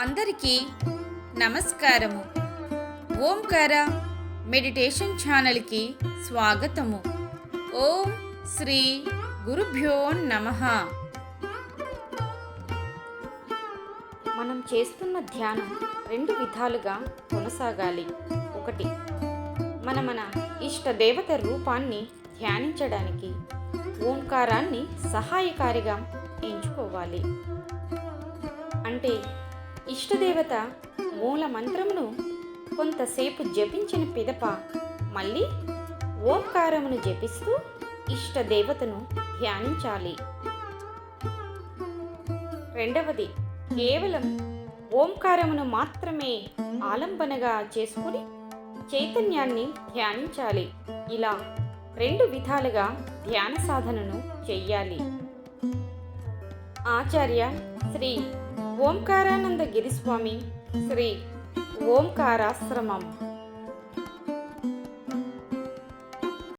అందరికీ నమస్కారము. ఓంకార మెడిటేషన్ ఛానల్కి స్వాగతము. ఓం శ్రీ గురుభ్యో నమ. మనం చేస్తున్న ధ్యానం రెండు విధాలుగా కొనసాగాలి. ఒకటి మన మన ఇష్ట దేవత రూపాన్ని ధ్యానించడానికి ఓంకారాన్ని సహాయకారిగా ఎంచుకోవాలి. అంటే ఇష్టదేవత మూల మంత్రమును కొంతసేపు జపించిన పిదప మళ్ళీ ఓంకారమును జపిస్తూ ఇష్టదేవతను ధ్యానించాలి. రెండవది కేవలం ఓంకారమును మాత్రమే ఆలంబనగా చేసుకుని చైతన్యాన్ని ధ్యానించాలి. ఇలా రెండు విధాలుగా ధ్యాన సాధనను చెయ్యాలి. ఆచార్య శ్రీ ఓంకారానంద గిరిస్వామి శ్రీ ఓంకారాశ్రమం.